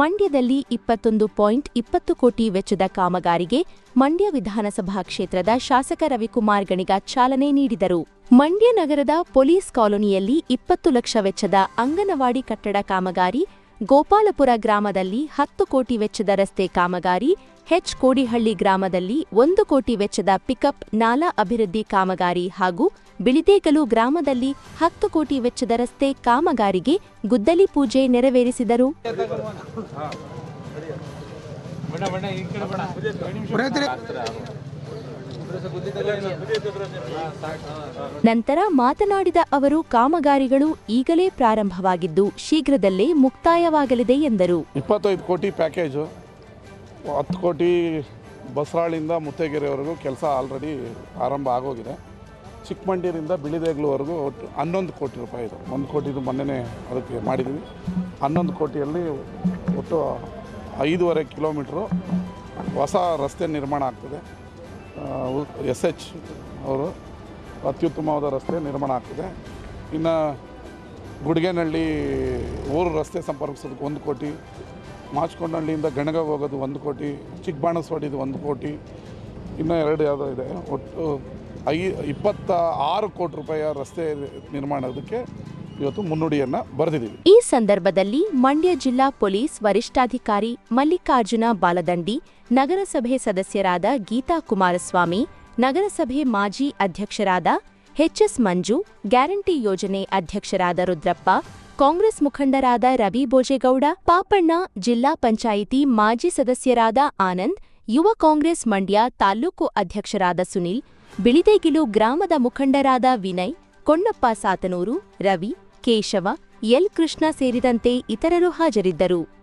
ಮಂಡ್ಯದಲ್ಲಿ ಇಪ್ಪತ್ತೊಂದು ಪಾಯಿಂಟ್ ಇಪ್ಪತ್ತು ಕೋಟಿ ವೆಚ್ಚದ ಕಾಮಗಾರಿಗೆ ಮಂಡ್ಯ ವಿಧಾನಸಭಾ ಕ್ಷೇತ್ರದ ಶಾಸಕ ರವಿಕುಮಾರ್ ಗಣಿಗ ಚಾಲನೆ ನೀಡಿದರು. ಮಂಡ್ಯ ನಗರದ ಪೊಲೀಸ್ ಕಾಲೋನಿಯಲ್ಲಿ ಇಪ್ಪತ್ತು ಲಕ್ಷ ವೆಚ್ಚದ ಅಂಗನವಾಡಿ ಕಟ್ಟಡ ಕಾಮಗಾರಿ ಗೋಪಾಲಪುರ ಗ್ರಾಮದಲ್ಲಿ ಹತ್ತು ಕೋಟಿ ವೆಚ್ಚದ ರಸ್ತೆ ಕಾಮಗಾರಿ ಹೆಚ್ ಕೋಡಿಹಳ್ಳಿ ಗ್ರಾಮದಲ್ಲಿ ಒಂದು ಕೋಟಿ ವೆಚ್ಚದ ಪಿಕಪ್ ನಾಲಾ ಅಭಿವೃದ್ಧಿ ಕಾಮಗಾರಿ ಹಾಗೂ ಬಿಳಿದೇಗಲು ಗ್ರಾಮದಲ್ಲಿ ಹತ್ತು ಕೋಟಿ ವೆಚ್ಚದ ರಸ್ತೆ ಕಾಮಗಾರಿಗೆ ಗುದ್ದಲಿ ಪೂಜೆ ನೆರವೇರಿಸಿದರು. ನಂತರ ಮಾತನಾಡಿದ ಅವರು, ಕಾಮಗಾರಿಗಳು ಈಗಲೇ ಪ್ರಾರಂಭವಾಗಿದ್ದು ಶೀಘ್ರದಲ್ಲೇ ಮುಕ್ತಾಯವಾಗಲಿದೆ ಎಂದರು. ಇಪ್ಪತ್ತೈದು ಕೋಟಿ ಪ್ಯಾಕೇಜು, ಹತ್ತು ಕೋಟಿ ಬಸರಾಳಿಂದ ಮುತ್ತೇಗೆರೆವರೆಗೂ ಕೆಲಸ ಆಲ್ರೆಡಿ ಆರಂಭ ಆಗೋಗಿದೆ. ಚಿಕ್ಕಮಂಡಿಯಿಂದ ಬಿಳಿದೇಗ್ಲುವರೆಗೂ ಒಟ್ಟು ಹನ್ನೊಂದು ಕೋಟಿ ರೂಪಾಯಿ ಇದೆ. ಒಂದು ಕೋಟಿದು ಮೊನ್ನೆನೇ ಅದಕ್ಕೆ ಮಾಡಿದ್ದೀವಿ. ಹನ್ನೊಂದು ಕೋಟಿಯಲ್ಲಿ ಒಟ್ಟು ಐದೂವರೆ ಕಿಲೋಮೀಟ್ರು ಹೊಸ ರಸ್ತೆ ನಿರ್ಮಾಣ ಆಗ್ತದೆ. ಎಸ್ ಎಚ್ ಅವರು ಅತ್ಯುತ್ತಮವಾದ ರಸ್ತೆ ನಿರ್ಮಾಣ ಆಗ್ತದೆ. ಇನ್ನು ಗುಡಿಗೆನಹಳ್ಳಿ ಊರು ರಸ್ತೆ ಸಂಪರ್ಕಿಸೋದಕ್ಕೆ ಒಂದು ಕೋಟಿ, ಮಾಚ್ಕೊಂಡಹಳ್ಳಿಯಿಂದ ಗಣಗ ಹೋಗೋದು ಒಂದು ಕೋಟಿ, ಚಿಕ್ಕಬಾಣಸ್ವಾಡಿದು ಒಂದು ಕೋಟಿ, ಇನ್ನು ಎರಡು ಯಾವುದೋ ಇದೆ. ಒಟ್ಟು ಐ ಇಪ್ಪತ್ತ ಆರು ಕೋಟಿ ರೂಪಾಯಿಯ ರಸ್ತೆ ನಿರ್ಮಾಣದಕ್ಕೆ ಇವತ್ತು ಮುನ್ನುಡಿಯನ್ನ ಬರೆದಿದ್ದೀವಿ. ಈ ಸಂದರ್ಭದಲ್ಲಿ ಮಂಡ್ಯ ಜಿಲ್ಲಾ ಪೊಲೀಸ್ ವರಿಷ್ಠಾಧಿಕಾರಿ ಮಲ್ಲಿಕಾರ್ಜುನ ಬಾಲದಂಡಿ, ನಗರಸಭೆ ಸದಸ್ಯರಾದ ಗೀತಾ ಕುಮಾರಸ್ವಾಮಿ, ನಗರಸಭೆ ಮಾಜಿ ಅಧ್ಯಕ್ಷರಾದ ಎಚ್ಎಸ್ ಮಂಜು, ಗ್ಯಾರಂಟಿ ಯೋಜನೆ ಅಧ್ಯಕ್ಷರಾದ ರುದ್ರಪ್ಪ, ಕಾಂಗ್ರೆಸ್ ಮುಖಂಡರಾದ ರವಿ ಬೋಜೇಗೌಡ ಪಾಪಣ್ಣ ಜಿಲ್ಲಾ ಪಂಚಾಯಿತಿ ಮಾಜಿ ಸದಸ್ಯರಾದ ಆನಂದ್, ಯುವ ಕಾಂಗ್ರೆಸ್ ಮಂಡ್ಯ ತಾಲೂಕು ಅಧ್ಯಕ್ಷರಾದ ಸುನಿಲ್, ಬಿಳಿದೇಗಿಲು ಗ್ರಾಮದ ಮುಖಂಡರಾದ ವಿನಯ್, ಕೊಣ್ಣಪ್ಪ ಸಾತನೂರು, ರವಿ ಕೇಶವ ಎಲ್ ಕೃಷ್ಣ ಸೇರಿದಂತೆ ಇತರರು ಹಾಜರಿದ್ದರು.